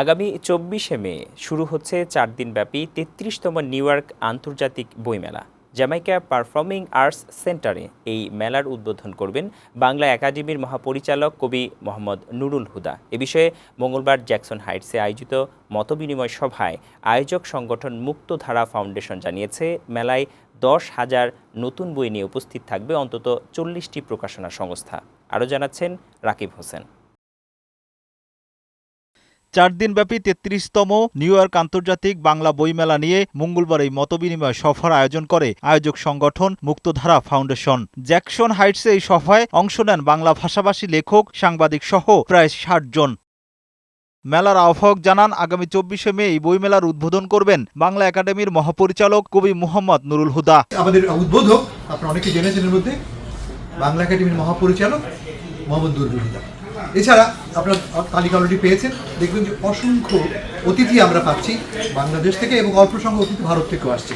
আগামী চব্বিশে মে শুরু হচ্ছে চার দিনব্যাপী তেত্রিশতম নিউ ইয়র্ক আন্তর্জাতিক বইমেলা। জ্যামাইকা পারফর্মিং আর্টস সেন্টারে এই মেলার উদ্বোধন করবেন বাংলা একাডেমির মহাপরিচালক কবি মোহাম্মদ নুরুল হুদা। এ বিষয়ে মঙ্গলবার জ্যাকসন হাইটসে আয়োজিত মতবিনিময় সভায় আয়োজক সংগঠন মুক্তধারা ফাউন্ডেশন জানিয়েছে, মেলায় দশ হাজার নতুন বই নিয়ে উপস্থিত থাকবে অন্তত চল্লিশটি প্রকাশনা সংস্থা। আরও জানাচ্ছেন রাকিব হোসেন। চার দিনব্যাপী তেত্রিশতম নিউ ইয়র্ক আন্তর্জাতিক বাংলা বইমেলা নিয়ে মঙ্গলবার এই মতবিনিময় সভার আয়োজন করে আয়োজক সংগঠন মুক্তধারা ফাউন্ডেশন। জ্যাকসন হাইটসে এই সভায় অংশ নেন বাংলা ভাষাভাষী লেখক, সাংবাদিক সহ প্রায় ষাট জন। মেলার আহ্বায়ক জানান, আগামী চব্বিশে মে এই বইমেলার উদ্বোধন করবেন বাংলা একাডেমির মহাপরিচালক কবি মুহাম্মদ নুরুল হুদা। আমাদের উদ্বোধক, আপনারা অনেকে জেনেছেন মধ্যে, বাংলা একাডেমির মহাপরিচালক মোহাম্মদ দুর্বিহিতা এছাড়া আপনারা তালিকা অলরেডি পেয়েছেন দেখবেন যে অসংখ্য অতিথি আমরা পাচ্ছি বাংলাদেশ থেকে এবং অল্প সংখ্যক অতিথি ভারত থেকেও আসছে।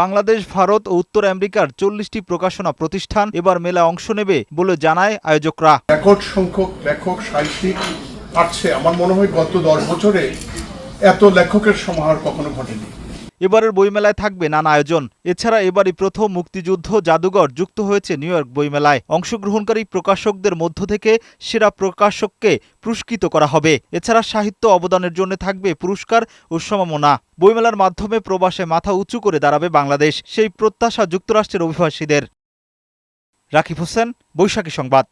বাংলাদেশ ভারত ও উত্তর আমেরিকার চল্লিশটি প্রকাশনা প্রতিষ্ঠান এবার মেলায় অংশ নেবে বলে জানায় আয়োজকরা। রেকর্ড সংখ্যক লেখক সাহিত্যিক আসছে। আমার মনে হয় গত দশ বছরে এত লেখকের সমাহার কখনো ঘটেনি। এবারের বইমেলায় থাকবে নানা আয়োজন। এছাড়া এবারই প্রথম মুক্তিযুদ্ধ জাদুঘর যুক্ত হয়েছে নিউ ইয়র্ক বইমেলায়। অংশগ্রহণকারী প্রকাশকদের মধ্য থেকে সেরা প্রকাশককে পুরস্কৃত করা হবে। এছাড়া সাহিত্য অবদানের জন্য থাকবে পুরস্কার ও সম্মাননা বইমেলার মাধ্যমে প্রবাসে মাথা উঁচু করে দাঁড়াবে বাংলাদেশ, সেই প্রত্যাশা যুক্তরাষ্ট্রের অভিবাসীদের। রাকিব হোসেন, বৈশাখী সংবাদ।